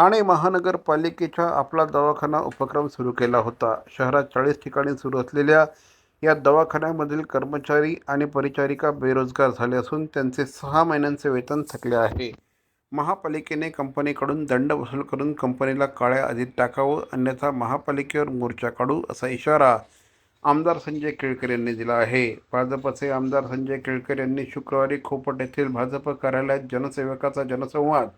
ठाणे महानगरपालिकेचा आपला दवाखाना उपक्रम सुरू केला होता. शहरात चाळीस ठिकाणी सुरू असलेल्या या दवाखान्यामधील कर्मचारी आणि परिचारिका बेरोजगार झाले असून त्यांचे सहा महिन्यांचे वेतन थकले आहे. महापालिकेने कंपनीकडून दंड वसूल करून कंपनीला काळ्या आधीत टाकावं अन्यथा महापालिकेवर मोर्चा काढू असा इशारा आमदार संजय केळकर यांनी दिला आहे. भाजपचे आमदार संजय केळकर यांनी शुक्रवारी खोपट येथील भाजप कार्यालयात जनसेवकाचा जनसंवाद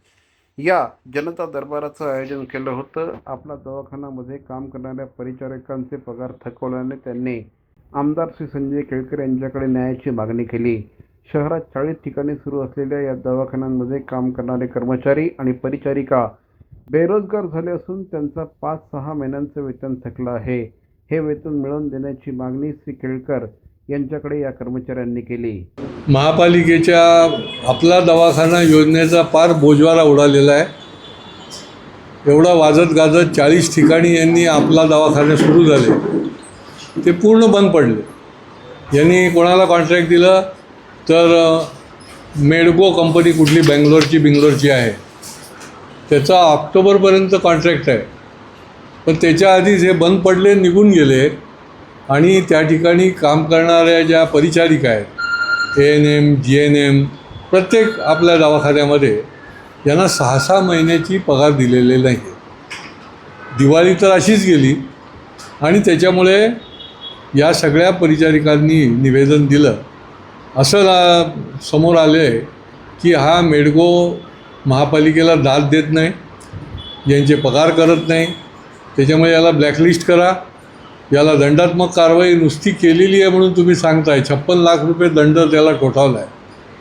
या जनता दरबाराचं आयोजन केलं होतं. आपला दवाखान्यामध्ये काम करणाऱ्या परिचारकांचे पगार थकवल्याने त्यांनी आमदार श्री संजय केळकर यांच्याकडे न्यायाची मागणी केली. शहरात चाळीस ठिकाणी सुरू असलेल्या या दवाखान्यांमध्ये काम करणारे कर्मचारी आणि परिचारिका बेरोजगार झाले असून त्यांचा पाच सहा महिन्यांचं वेतन थकलं आहे. हे वेतन मिळवून देण्याची मागणी श्री केळकर यांच्याकडे या कर्मचाऱ्यांनी केली. महापालिकेच्या आपला दवाखाना योजनेचा फार बोजवारा उडालेला आहे. एवढा वाजत गाजत चाळीस ठिकाणी यांनी आपला दवाखाने सुरू झाले. ते पूर्ण बंद पडले. यांनी कोणाला कॉन्ट्रॅक्ट दिलं? तर मेडगो कंपनी कुठली? बँगलोरची बिंगलोरची आहे. त्याचा ऑक्टोबरपर्यंत कॉन्ट्रॅक्ट आहे. पण त्याच्या आधीच हे बंद पडले निघून गेले. आणि त्या ठिकाणी काम करणाऱ्या ज्या परिचारिका आहेत A N M G N M प्रत्येक आपल्या दवाखान्यामध्ये यांना सहा सहा महिन्याची पगार दिलेले नाही. दिवाळी तर अशीच गेली आणि त्याच्यामुळे या सगळ्या परिचारिकांनी निवेदन दिलं. असं ला- समोर आले की हा मेडगो महापालिकेला दाद देत नाही यांचे पगार करत नाही त्याच्यामुळे याला ब्लॅकलिस्ट करा. याला दंडात्मक कारवाई नुसती केलेली आहे म्हणून तुम्ही सांगताय. छप्पन लाख रुपये दंड त्याला ठोठावला आहे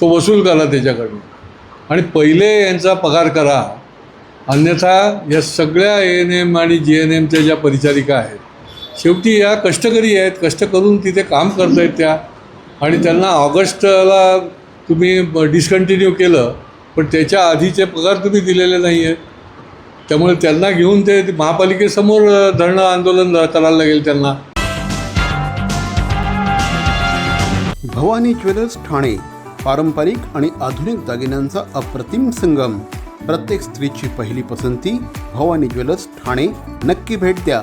तो वसूल करा त्याच्याकडून. आणि पहिले यांचा पगार करा. अन्यथा या सगळ्या ए एन एम आणि जी एन एमच्या ज्या परिचारिका आहेत शेवटी या कष्टकरी आहेत. कष्ट करून तिथे काम करत आहेत त्या. आणि त्यांना ऑगस्टला तुम्ही डिस्कंटिन्यू केलं पण त्याच्या आधीचे पगार तुम्ही दिलेले नाही आहेत त्यामुळे त्यांना घेऊन ते महापालिकेसमोर धरणं आंदोलन करायला लागेल त्यांना. भवानी ज्वेलर्स ठाणे पारंपरिक आणि आधुनिक दागिन्यांचा अप्रतिम संगम. प्रत्येक स्त्रीची पहिली पसंती भवानी ज्वेलर्स ठाणे. नक्की भेट द्या.